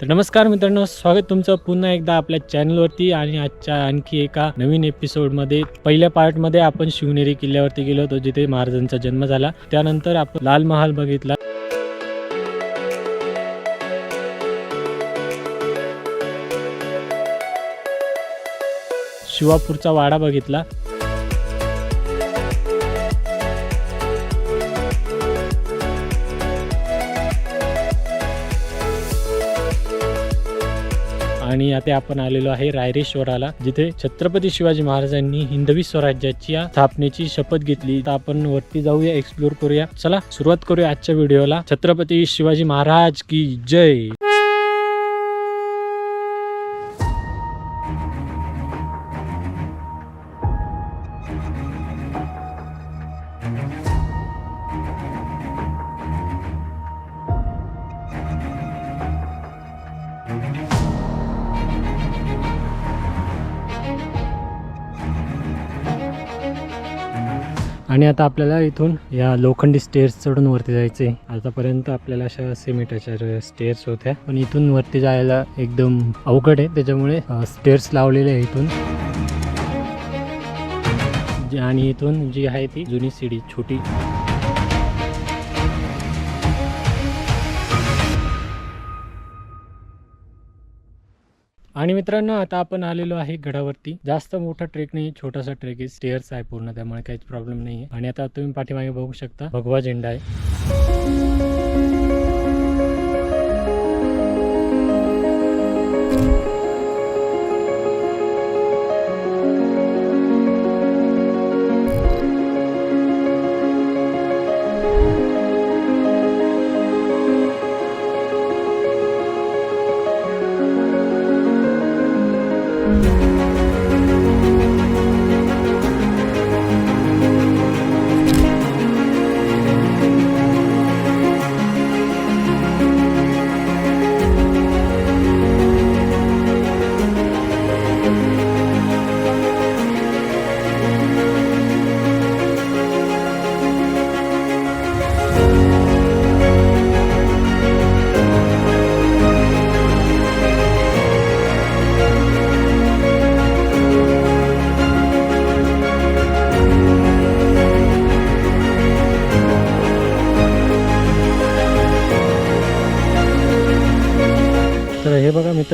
तर नमस्कार मित्रांनो स्वागत तुमचं पुन्हा एकदा आपल्या चॅनलवरती आणि आजच्या आणखी एका नवीन एपिसोडमध्ये पहिल्या पार्टमध्ये आपण शिवनेरी किल्ल्यावरती गेलो होतो जिथे महाराजांचा जन्म झाला. त्यानंतर आपण लाल महाल बघितला. शिवापूरचा वाडा बघितला. आणि आता आपण आलेलो आहे रायरेश्वराला जिथे छत्रपती शिवाजी महाराजांनी हिंदवी स्वराज्याची स्थापनेची शपथ घेतली. तर आपण वरती जाऊया एक्सप्लोर करूया. चला सुरुवात करूया आजच्या व्हिडिओला. छत्रपती शिवाजी महाराज की जय! आणि आता आपल्याला इथून या लोखंडी स्टेअर्स चढून वरती जायचे आतापर्यंत आपल्याला अशा सिमेंटाच्या स्टेअर्स होत्या. पण इथून वरती जायला एकदम अवघड आहे. त्याच्यामुळे स्टेअर्स लावलेले आहे इथून. आणि इथून जी आहे ती जुनी सीडी छोटी. आणि मित्रांनो आता आपण आलेलो आहे गडावरती. जास्त मोठा ट्रेक नाही छोटासा ट्रेक आहे. स्टेअर्स आहे पूर्ण त्यामुळे काहीच प्रॉब्लेम नाही आणि आता तुम्ही पाठीमागे बघू शकता भगवा झेंडा आहे.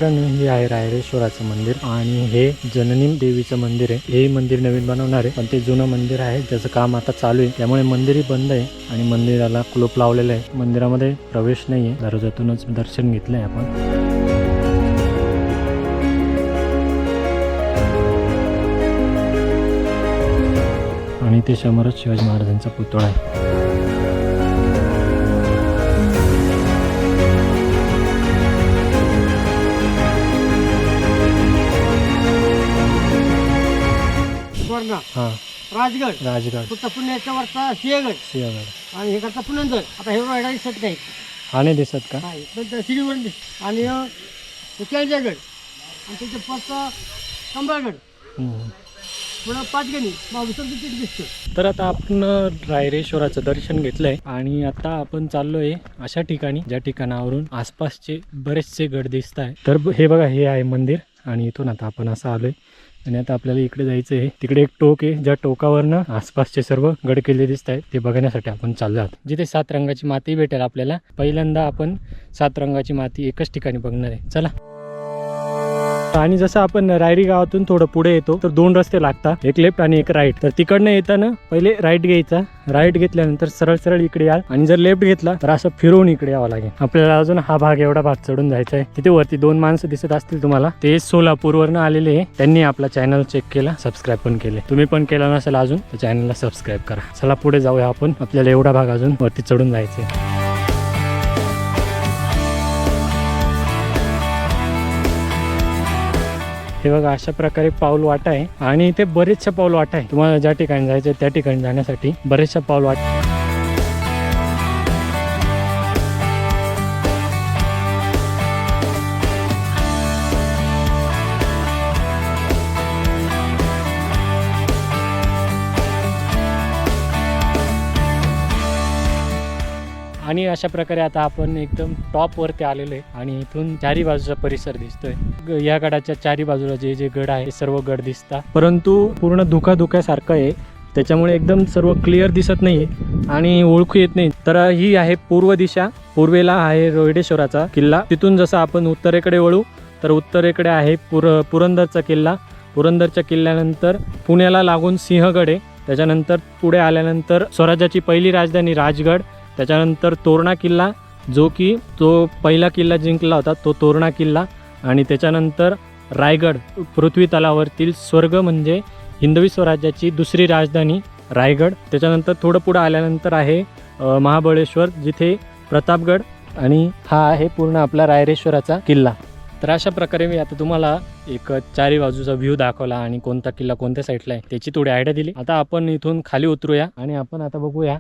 मित्रांनो हे आहे रायरेश्वराचं मंदिर आणि हे जननी देवीचं मंदिर आहे. हे मंदिर नवीन बनवणार आहे पण ते जुनं मंदिर आहे त्याचं काम आता चालू आहे. त्यामुळे मंदिरही बंद आहे आणि मंदिराला कुलूप लावलेलं आहे. मंदिरामध्ये प्रवेश नाही आहे दरवाजातूनच दर्शन घेतलंय आपण. आणि ते समोरच शिवाजी महाराजांचा पुतळा आहे. स्वर्णा हा. राजगड. राजगड. फक्त पुण्याच्या वरचा सिंहगड. सिंहगड. आणि हे करता पुनंदर. आता हे रायडा दिसत नाही नाही दिसत का? नाही पण त्या शिडीवर दिस आणि अं, हे आणि त्याच्या पडचा कंबळगड हम्म. पाचगणी. तिथे दिसतं तर आता आपण रायरेश्वराचं दर्शन घेतलंय. आणि आता आपण चाललोय अशा ठिकाणी ज्या ठिकाणावरून आसपासचे बरेचसे गड दिसत आहे तर हे बघा हे आहे मंदिर. आणि इथून आता आपण असं आलोय. आणि आता आपल्याला इकडे जायचं आहे. तिकडे एक टोक आहे ज्या टोकावरनं आसपासचे सर्व गड किल्ले दिसत आहेत. ते बघण्यासाठी आपण चाललो आहोत. जिथे सात रंगाची माती भेटेल आपल्याला पहिल्यांदा आपण सात रंगाची माती एकच ठिकाणी बघणार आहे. चला. आणि जसं आपण रायरी गावातून थोडं पुढे येतो तर दोन रस्ते लागतात. एक लेफ्ट आणि एक राईट. तर तिकडनं येताना पहिले राईट घ्यायचा. राईट घेतल्यानंतर सरळ सरळ इकडे याल. आणि जर लेफ्ट घेतला तर असं फिरवून इकडे यावं लागेल. आपल्याला अजून हा भाग एवढा भाग चढून जायचा आहे. तिथे वरती दोन माणसं दिसत असतील तुम्हाला. ते सोलापूरवरनं आलेले आहे. त्यांनी आपला चॅनल चेक केला सबस्क्राईब पण केले. तुम्ही पण केला नसेल अजून तर चॅनलला सबस्क्राईब करा. चला पुढे जाऊया आपण. आपल्याला एवढा भाग अजून वरती चढून जायचं आहे हे बघा अशा प्रकारे पाऊल वाटा आहे. आणि इथे बरेचशा पाऊल वाटा आहे. तुम्हाला ज्या ठिकाणी जायचं त्या ठिकाणी जाण्यासाठी बरेचशा पाऊल वाट आणि अशा प्रकारे आता आपण एकदम टॉपवरती आलेलो आहे आणि इथून चारी बाजूचा परिसर दिसतोय. ग- या गडाच्या चारी बाजूला जे जे गड आहे सर्व गड दिसतात. परंतु पूर्ण धुका धुक्यासारखं आहे. त्याच्यामुळे एकदम सर्व क्लिअर दिसत नाही आणि ओळखू येत नाही. तर ही आहे पूर्व दिशा. पूर्वेला आहे रोहिडेश्वराचा किल्ला. तिथून जसं आपण उत्तरेकडे वळू तर उत्तरेकडे आहे पुर पुरंदरचा किल्ला. पुरंदरच्या किल्ल्यानंतर पुण्याला लागून सिंहगड आहे. त्याच्यानंतर पुढे आल्यानंतर स्वराज्याची पहिली राजधानी राजगड. त्याच्यानंतर तोरणा किल्ला जो की तो पहिला किल्ला जिंकला होता तो तोरणा किल्ला. आणि त्याच्यानंतर रायगड पृथ्वी तलावरतील स्वर्ग म्हणजे हिंदवी स्वराज्याची दुसरी राजधानी रायगड. त्याच्यानंतर थोडं पुढं आल्यानंतर आहे महाबळेश्वर जिथे प्रतापगड आणि हा आहे पूर्ण आपला रायरेश्वराचा किल्ला. तर अशा प्रकारे मी आता तुम्हाला एक चारी बाजूचा व्ह्यू दाखवला आणि कोणता किल्ला कोणत्या साईडला आहे त्याची थोडी आयडिया दिली. आता आपण इथून खाली उतरूया आणि आपण आता बघूया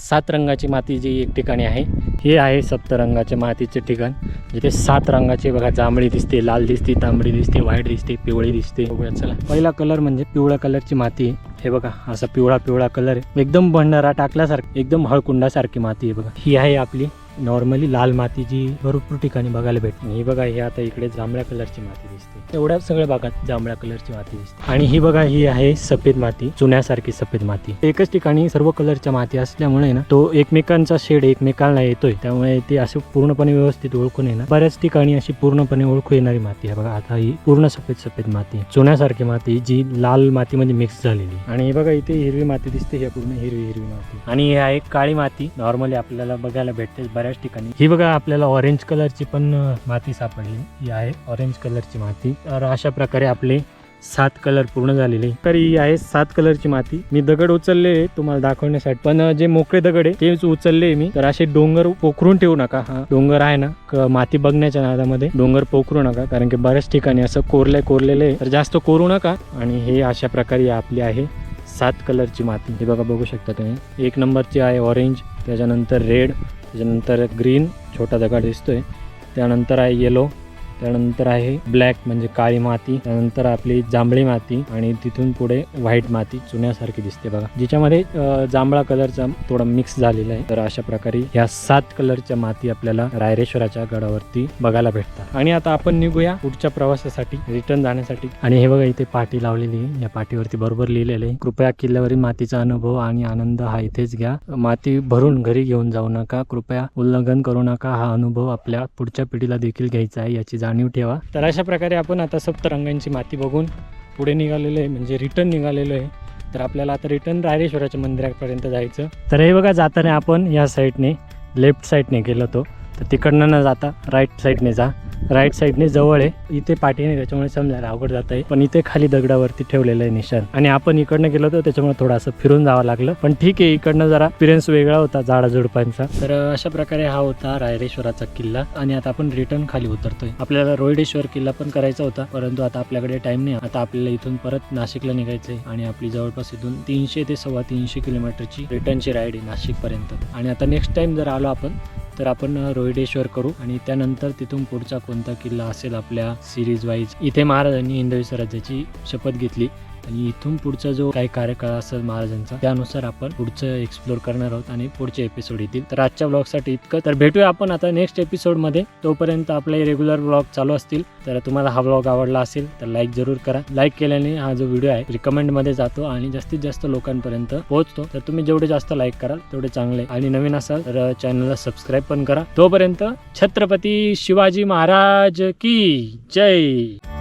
सात रंगाची माती जी एक ठिकाणी आहे हे आहे सप्तरंगाच्या मातीचे ठिकाण. जिथे सात रंगाची बघा जांभळी दिसते लाल दिसते तांबडी दिसते व्हाईट दिसते पिवळी दिसते. चला. पहिला कलर म्हणजे पिवळ्या कलरची माती आहे. हे बघा असा पिवळा पिवळा कलर आहे. एकदम भंडारा टाकल्यासारखी एकदम हळकुंडासारखी माती आहे बघा. ही आहे आपली नॉर्मली लाल माती जी भरपूर ठिकाणी बघायला भेटते. ही बघा ही आता इकडे जांभळ्या कलरची माती दिसते. एवढ्या सगळ्या भागात जांभळ्या कलरची माती दिसते. आणि ही बघा ही आहे सफेद माती चुन्यासारखी सफेद माती. एकच ठिकाणी सर्व कलरच्या माती असल्यामुळे ना तो एकमेकांचा शेड एकमेकांना येतोय. त्यामुळे ते असं पूर्णपणे व्यवस्थित ओळखून येणार. बऱ्याच ठिकाणी अशी पूर्णपणे ओळखू येणारी माती आहे. बघा आता ही पूर्ण सफेद सफेद माती. चुन्यासारखी माती जी लाल मातीमध्ये मिक्स झालेली आहे. आणि हे बघा इथे हिरवी माती दिसते. ही पूर्ण हिरवी हिरवी माती. आणि ही आहे काळी माती. नॉर्मली आपल्याला बघायला भेटते. बऱ्याच ठिकाणी. ही बघा आपल्याला ऑरेंज कलरची पण माती सापडली. ही आहे ऑरेंज कलरची माती. तर अशा प्रकारे आपले सात कलर पूर्ण झालेले. तर ही आहे सात कलरची माती. मी दगड उचलले तुम्हाला दाखवण्यासाठी. पण जे मोकळे दगड आहे तेच उचलले मी. तर असे डोंगर पोखरून ठेवू नका. हा डोंगर आहे ना क- माती बघण्याच्या नादामध्ये. डोंगर पोखरू नका कारण की बऱ्याच ठिकाणी असं कोरले कोरलेले आहे. तर जास्त कोरू नका. आणि हे अशा प्रकारे आपली आहे सात कलरची माती. हे बघा बघू शकता तुम्ही. एक नंबरची आहे ऑरेंज त्याच्यानंतर रेड त्याच्यानंतर ग्रीन छोटा दगड दिसतोय. त्यानंतर आहे येलो त्यानंतर आहे ब्लॅक म्हणजे काळी माती त्यानंतर आपली जांभळी माती आणि तिथून पुढे व्हाईट माती चुन्यासारखी दिसते बघा. जिच्यामध्ये जांभळा कलरचा थोडा मिक्स झालेला आहे. तर अशा प्रकारे ह्या सात कलरच्या माती आपल्याला रायरेश्वराच्या गडावरती बघायला भेटतात. आणि आता आपण निघूया पुढच्या प्रवासासाठी रिटर्न जाण्यासाठी. आणि हे बघा इथे पाठी लावलेली आहे. या पाठीवरती बरोबर लिहिलेले आहे कृपया किल्ल्यावरील मातीचा अनुभव आणि आनंद हा इथेच घ्या. माती भरून घरी घेऊन जाऊ नका. कृपया उल्लंघन करू नका. हा अनुभव आपल्या पुढच्या पिढीला देखील घ्यायचा आहे याची जाणीव ठेवा. तर अशा प्रकारे आपण आता सप्तरंगांची माती बघून पुढे निघालेलो आहे म्हणजे रिटर्न निघालेलो आहे. तर आपल्याला आता रिटर्न रायरेश्वराच्या मंदिरापर्यंत जायचं. तर हे बघा जाताना आपण या साईडने लेफ्ट साईडने गेलो होतो. तर तिकडनं न जाता राईट साईडने जा. राईट साईडने जवळ आहे. इथे पाठी नाही त्याच्यामुळे समजायला अवघड जात आहे पण इथे खाली दगडावरती ठेवलेलं आहे निशाण. आणि आपण इकडनं गेलो होतो त्याच्यामुळे थोडंसं फिरून जावं लागलं. पण ठीक आहे इकडनं जरा एक्सपिरियन्स वेगळा होता झाडाझुडपांचा. तर अशा प्रकारे हा होता रायरेश्वराचा किल्ला. आणि आता आपण रिटर्न खाली उतरतोय. आपल्याला रोहिडेश्वर किल्ला पण करायचा होता. परंतु आता आपल्याकडे टाइम नाही. आता आपल्याला इथून परत नाशिकला निघायचंय. आणि आपली जवळपास इथून तीनशे ते सव्वा तीनशे किलोमीटरची रिटर्नची राईड आहे नाशिक पर्यंत आणि आता नेक्स्ट टाइम जर आलो आपण तर आपण रोहिडेश्वर करू आणि त्यानंतर तिथून पुढचा कोणता किल्ला असेल आपल्या सिरीज वाईज इथे महाराजांनी हिंदवी स्वराज्याची शपथ घेतली. आणि इथून पुढचा जो काही कार्यकाळ असेल महाराजांचा त्यानुसार आपण पुढचं एक्सप्लोर करणार आहोत आणि पुढचे एपिसोड येतील. तर आजच्या ब्लॉगसाठी इतकं. तर भेटूया आपण आता नेक्स्ट एपिसोडमध्ये तोपर्यंत आपले रेग्युलर ब्लॉग चालू असतील. तर तुम्हाला हा ब्लॉग आवडला असेल तर लाईक जरूर करा. लाईक केल्याने हा जो व्हिडिओ आहे रिकमेंडमध्ये जातो आणि जास्तीत जास्त लोकांपर्यंत पोहोचतो. तर तुम्ही जेवढे जास्त लाईक कराल तेवढे चांगले. आणि नवीन असाल तर चॅनलला सबस्क्राईब पण करा. तोपर्यंत छत्रपती शिवाजी महाराज की जय!